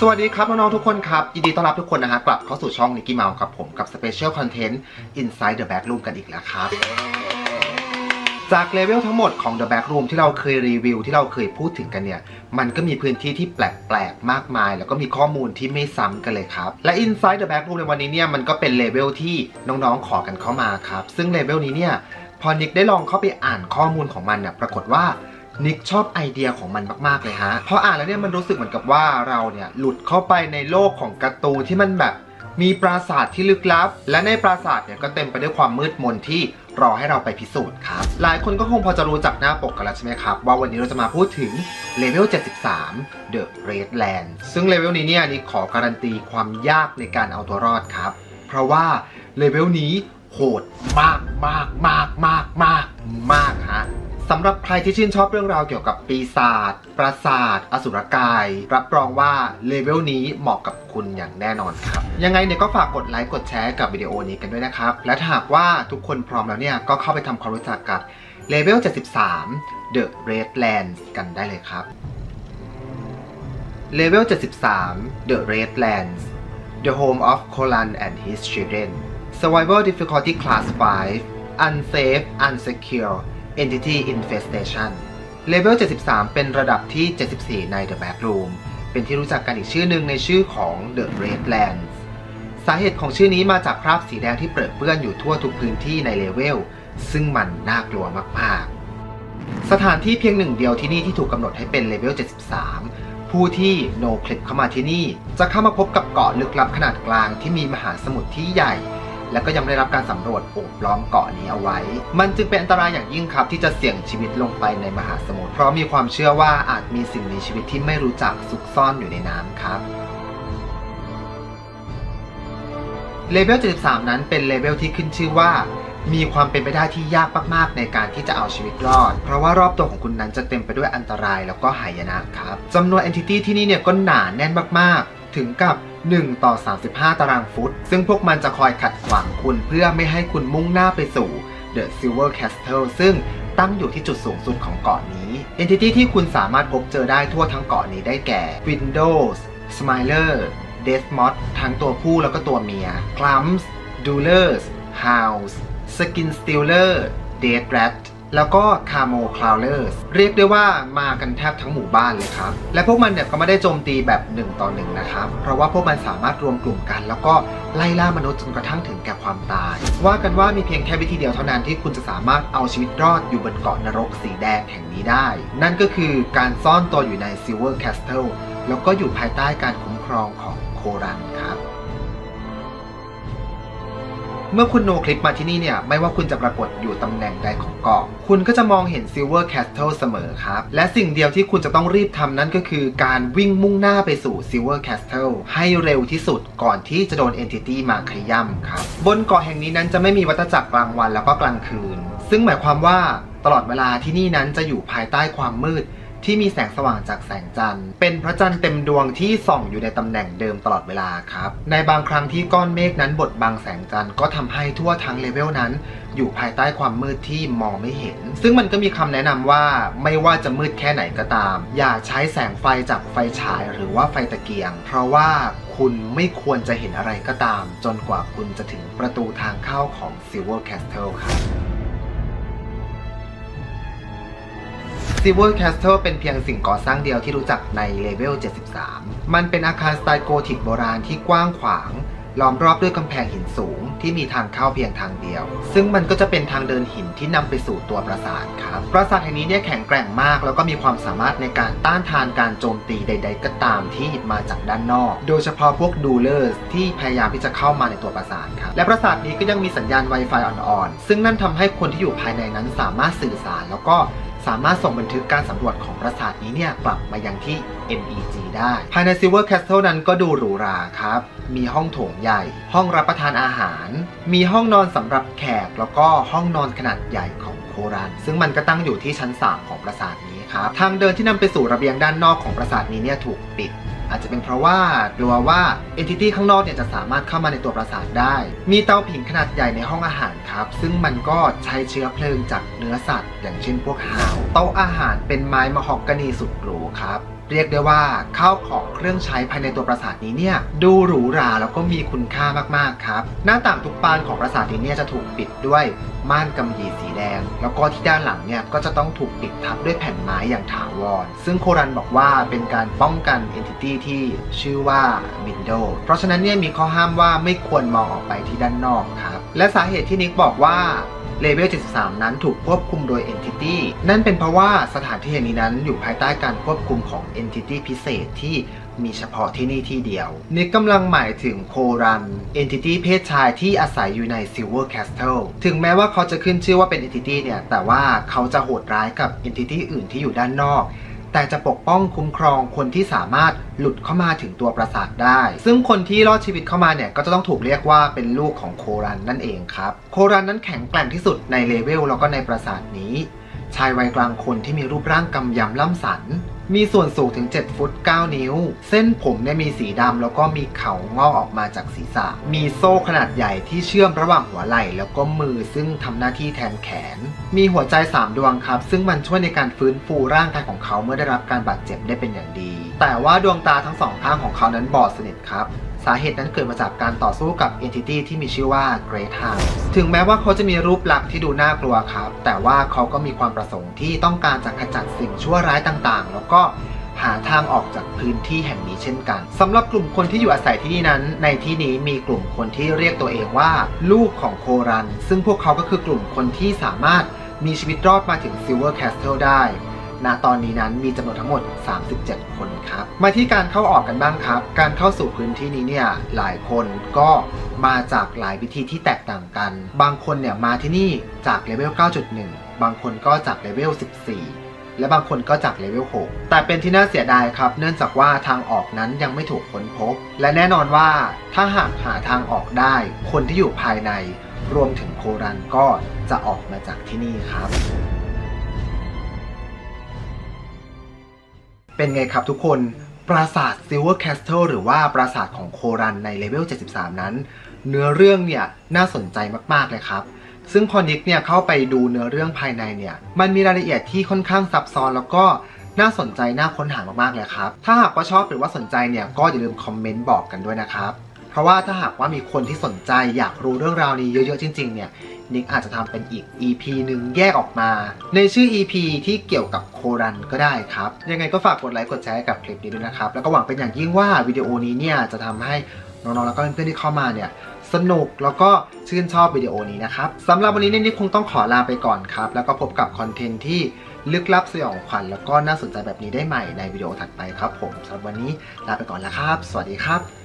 สวัสดีครับน้องๆทุกคนครับ ยินดีต้อนรับทุกคนนะฮะกลับเข้าสู่ช่องนิกกี้เมากับผมกับ Special Content Inside the Back Room กันอีกแล้วครับ จากเลเวลทั้งหมดของ The Back Room ที่เราเคยรีวิวที่เราเคยพูดถึงกันเนี่ย มันก็มีพื้นที่ที่แปลกๆ มากมาย แล้วก็มีข้อมูลที่ไม่ซ้ำกันเลยครับ และ Inside the Back Room ในวันนี้เนี่ยมันก็เป็นเลเวลที่น้องๆขอกันเข้ามาครับซึ่งเลเวลนี้เนี่ยพอนิกได้ลองเข้าไปอ่านข้อมูลของมันเนี่ยปรากฏว่า นิกชอบไอเดียของมันมาก ๆ เลยฮะ เพออ่านแล้วเนี่ยมันรู้สึกเหมือนกับว่าเราเนี่ยหลุดเข้าไปในโลกของการ์ตูนที่มันแบบ มีปราสาทที่ลึกลับ และในปราสาทเนี่ยก็เต็มไปด้วยความมืดมนที่รอให้เราไปพิสูจน์ครับ หลายคนก็คงพอจะรู้จักหน้าปกกันแล้วใช่ไหมครับ ว่าวันนี้เราจะมาพูดถึงเลเวล 73 The Red Land ซึ่งเลเวลนี้เนี่ยนิกขอการันตีความยากในการเอาตัวรอดครับ เพราะว่าเลเวลนี้โหดมากมากมากมากมากมากฮะ สำหรับใครที่ชื่นชอบเรื่องราวเกี่ยวกับปีศาจ ปราสาท อสุรกาย รับรองว่าเลเวลนี้เหมาะกับคุณอย่างแน่นอนครับ ยังไงเนี่ยก็ฝากกดไลค์ กดแชร์กับวิดีโอนี้กันด้วยนะครับ และถ้าหากว่าทุกคนพร้อมแล้วเนี่ย ก็เข้าไปทำความรู้จักกับเลเวล 73 The Red Lands กันได้เลยครับ เลเวล 73 The Red Lands The Home of Colan and His Children Survival Difficulty Class 5 Unsafe Unsecure Entity Infestation เลเวล73 เป็นระดับที่ 74 ใน The Backroom เป็นที่รู้จักกันอีกชื่อหนึ่งในชื่อของ The Red Lands สาเหตุของชื่อนี้มาจากคราบสีแดงที่เปรอะเปื้อนอยู่ทั่วทุกพื้นที่ในเลเวล ซึ่งมันน่ากลัวมากๆ สถานที่เพียงหนึ่งเดียวที่นี่ที่ถูกกำหนดให้เป็นเลเวล 73 ผู้ที่โนคลิปเข้ามาที่นี่ จะเข้ามาพบกับเกาะลึกลับขนาดกลางที่มีมหาสมุทรที่ใหญ่ และก็ยังได้รับการสำรวจโอบล้อมเกาะนี้เอาไว้ มันจึงเป็นอันตรายอย่างยิ่งครับ ที่จะเสี่ยงชีวิตลงไปในมหาสมุทร เพราะมีความเชื่อว่าอาจมีสิ่งมีชีวิตที่ไม่รู้จักซุกซ่อนอยู่ในน้ำครับเลเวล 73 นั้นเป็นเลเวลที่ขึ้นชื่อว่า มีความเป็นไปได้ที่ยากมาก ๆ ในการที่จะเอาชีวิตรอด เพราะว่ารอบตัวของคุณนั้นจะเต็มไปด้วยอันตรายแล้วก็หายนะครับจำนวน entity ที่นี่เนี่ยก็หนาแน่นมาก ๆ ถึงกับ 1 ต่อ 35 ตารางฟุต ซึ่งพวกมันจะคอยขัดขวางคุณเพื่อไม่ให้คุณมุ่งหน้าไปสู่ The Silver Castle ซึ่งตั้งอยู่ที่จุดสูงสุดของเกาะนี้ entity ที่คุณสามารถพบเจอได้ทั่วทั้งเกาะนี้ได้แก่ Windows Smiler Deathmoth ทั้งตัวผู้แล้วก็ตัวเมีย Clumps Dulers House Skin Stealer Dead Rat แล้วก็ Camo Crawlers เรียกได้ว่ามากันแทบทั้งหมู่บ้านเลยครับ และพวกมันเนี่ยก็ไม่ได้โจมตีแบบ1ต่อ1นะครับ เพราะว่าพวกมันสามารถรวมกลุ่มกัน แล้วก็ไล่ล่ามนุษย์จนกระทั่งถึงแก่ความตาย ว่ากันว่ามีเพียงแค่วิธีเดียวเท่านั้นที่คุณจะสามารถเอาชีวิตรอดอยู่บนเกาะนรกสีแดงแห่งนี้ได้ นั่นก็คือการซ่อนตัวอยู่ใน Silver Castle แล้วก็อยู่ภายใต้การคุ้มครองของโครันครับ เมื่อคุณโนคลิปมาที่นี่เนี่ย ไม่ว่าคุณจะปรากฏอยู่ตำแหน่งใดของเกาะ คุณก็จะมองเห็น Silver Castle เสมอครับ และสิ่งเดียวที่คุณจะต้องรีบทำนั่นก็คือการวิ่งมุ่งหน้าไปสู่ Silver Castle ให้เร็วที่สุดก่อนที่จะโดน Entity มาขย่ำครับ บนเกาะแห่งนี้นั้นจะไม่มีวัฏจักรกลางวันแล้วก็กลางคืน ซึ่งหมายความว่าตลอดเวลาที่นี่นั้นจะอยู่ภายใต้ความมืด ที่มีแสงสว่างจากแสงจันทร์ เป็นพระจันทร์เต็มดวงที่ส่องอยู่ในตำแหน่งเดิมตลอดเวลาครับ ในบางครั้งที่ก้อนเมฆนั้นบดบังแสงจันทร์ก็ทำให้ทั่วทั้งเลเวลนั้น อยู่ภายใต้ความมืดที่มองไม่เห็น ซึ่งมันก็มีคำแนะนำว่าไม่ว่าจะมืดแค่ไหนก็ตาม อย่าใช้แสงไฟจากไฟฉายหรือว่าไฟตะเกียง เพราะว่าคุณไม่ควรจะเห็นอะไรก็ตาม จนกว่าคุณจะถึงประตูทางเข้าของ Silver Castle ครับ Silver Castle เป็นเพียงสิ่งก่อสร้างเดียวที่รู้จักในเลเวล 73 มันเป็นอาคารสไตล์โกธิกโบราณที่กว้างขวาง ล้อมรอบด้วยกำแพงหินสูงที่มีทางเข้าเพียงทางเดียว ซึ่งมันก็จะเป็นทางเดินหินที่นำไปสู่ตัวปราสาทครับ ปราสาทแห่งนี้เนี่ยแข็งแกร่งมาก แล้วก็มีความสามารถในการต้านทานการโจมตีใด ๆ ก็ตามที่มาจากด้านนอก โดยเฉพาะพวกดูเลอร์ที่พยายามที่จะเข้ามาในตัวปราสาทครับ และปราสาทนี้ก็ยังมีสัญญาณ Wi-Fi อ่อนๆ ซึ่งนั่นทำให้คนที่อยู่ภายในนั้นสามารถสื่อสารแล้วก็ สามารถส่งบันทึกการสำรวจของปราสาทนี้เนี่ยกลับมายังที่ MEG ได้ ภายใน Silver Castle นั้นก็ดูหรูหราครับ มีห้องโถงใหญ่ ห้องรับประทานอาหาร มีห้องนอนสำหรับแขก แล้วก็ห้องนอนขนาดใหญ่ของ โครันซึ่งมันก็ตั้งอยู่ที่ชั้น 3 ของปราสาทนี้ครับ ทางเดินที่นำไปสู่ระเบียงด้านนอกของปราสาทนี้เนี่ยถูกปิด อาจจะเป็นเพราะว่ากลัวว่าเอนติตี้ข้างนอกเนี่ยจะสามารถเข้ามาในตัวปราสาทได้ มีเตาผิงขนาดใหญ่ในห้องอาหารครับ ซึ่งมันก็ใช้เชื้อเพลิงจากเนื้อสัตว์ อย่างเช่นพวกหาว โต๊ะอาหารเป็นไม้มะฮอกกานีสุดหรูครับ เรียกได้ว่าข้าวของเครื่องใช้ภายในตัวปราสาทนี้เนี่ยดูหรูหราแล้วก็มีคุณค่ามากๆครับ หน้าต่างทุกบานของปราสาทนี้เนี่ยจะถูกปิดด้วยม่านกำยีสีแดง แล้วก็ที่ด้านหลังเนี่ยก็จะต้องถูกปิดทับด้วยแผ่นไม้อย่างถาวร ซึ่งโครันบอกว่าเป็นการป้องกัน entity ที่ชื่อว่ามินโดเพราะฉะนั้นเนี่ยมีข้อห้ามว่าไม่ควรมองออกไปที่ด้านนอกครับ และสาเหตุที่นิกบอกว่า เลเวล 73 นั้นถูกควบคุมโดย Entity นั่นเป็นเพราะว่าสถานที่แห่งนี้นั้นอยู่ภายใต้การควบคุมของ Entity พิเศษที่มีเฉพาะที่นี่ที่เดียวนิกกำลังหมายถึงโครัน Entity เพศชายที่อาศัยอยู่ใน Silver Castle ถึงแม้ว่าเขาจะขึ้นชื่อว่าเป็น Entity เนี่ย แต่ว่าเขาจะโหดร้ายกับ Entity อื่นที่อยู่ด้านนอก แต่จะปกป้องคุ้มครองคนที่สามารถหลุดเข้ามาถึงตัวปราสาทได้ ซึ่งคนที่รอดชีวิตเข้ามาเนี่ยก็จะต้องถูกเรียกว่าเป็นลูกของโครันนั่นเองครับ โครันนั้นแข็งแกร่งที่สุดในเลเวลแล้วก็ในปราสาทนี้ ชายวัยกลางคนที่มีรูปร่างกำยำล่ำสัน มีส่วนสูงถึง 7 ฟุต 9 นิ้ว เส้นผมเนี่ยมีสีดำแล้วก็มีเขางอกออกมาจากศีรษะ มีโซ่ขนาดใหญ่ที่เชื่อมระหว่างหัวไหล่ แล้วก็มือซึ่งทำหน้าที่แทนแขน มีหัวใจ 3 ดวงครับ ซึ่งมันช่วยในการฟื้นฟูร่างกายของเขาเมื่อได้รับการบาดเจ็บได้เป็นอย่างดี แต่ว่าดวงตาทั้งสองข้างของเขานั้นบอดสนิทครับ สาเหตุนั้นเกิดมาจากการต่อสู้กับ Entity ที่มีชื่อว่า Great House ถึงแม้ว่าเขาจะมีรูปลักษณ์ที่ดูน่ากลัวครับ แต่ว่าเขาก็มีความประสงค์ที่ต้องการจะขจัดสิ่งชั่วร้ายต่างๆ แล้วก็หาทางออกจากพื้นที่แห่งนี้เช่นกันสำหรับกลุ่มคนที่อยู่อาศัยที่นี่นั้น ในที่นี้มีกลุ่มคนที่เรียกตัวเองว่า ลูกของโครัน ซึ่งพวกเขาก็คือกลุ่มคนที่สามารถมีชีวิตรอดมาถึง Silver Castle ได้ ณตอนนี้นั้นมีจำนวนทั้งหมด 37 คนครับ มาที่การเข้าออกกันบ้างครับ การเข้าสู่พื้นที่นี้เนี่ยหลายคนก็มาจากหลายวิธีที่แตกต่างกัน บางคนเนี่ยมาที่นี่จากเลเวล 9.1 บางคนก็จากเลเวล 14และบางคนก็จากเลเวล 6 แต่เป็นที่น่าเสียดายครับ เนื่องจากว่าทางออกนั้นยังไม่ถูกค้นพบ และแน่นอนว่าถ้าหากหาทางออกได้ คนที่อยู่ภายใน รวมถึงโครันก็จะออกมาจากที่นี่ครับ เป็นไงครับทุกคน ปราสาท Silver Castle หรือว่าปราสาทของโครันในเลเวล 73 นั้น เนื้อเรื่องเนี่ยน่าสนใจมากๆเลยครับ ซึ่งพอนิกเนี่ยเข้าไปดูเนื้อเรื่องภายในเนี่ย มันมีรายละเอียดที่ค่อนข้างซับซ้อนแล้วก็น่าสนใจน่าค้นหามากๆเลยครับ ถ้าหากว่าชอบหรือว่าสนใจเนี่ยก็อย่าลืมคอมเมนต์บอกกันด้วยนะครับ เพราะว่าถ้าหากว่ามีคนที่สนใจอยากรู้เรื่องราวนี้เยอะๆจริงๆเนี่ยนิกอาจจะทำเป็นอีก EP หนึ่งแยกออกมา ในชื่อ EP ที่เกี่ยวกับโครันก็ได้ครับ ยังไงก็ฝากกดไลค์กดแชร์กับคลิปนี้ด้วยนะครับ แล้วก็หวังเป็นอย่างยิ่งว่าวิดีโอนี้เนี่ยจะทำให้น้องๆแล้วก็เพื่อนๆที่เข้ามาเนี่ยสนุกแล้วก็ชื่นชอบวิดีโอนี้นะครับสำหรับวันนี้เนี่ยนิกคงต้องขอลาไปก่อนครับ แล้วก็พบกับคอนเทนต์ที่ลึกลับสยองขวัญแล้วก็น่าสนใจแบบนี้ได้ใหม่ในวิดีโอถัดไปครับ ผมสำหรับวันนี้ลาไปก่อนแล้วครับ สวัสดีครับ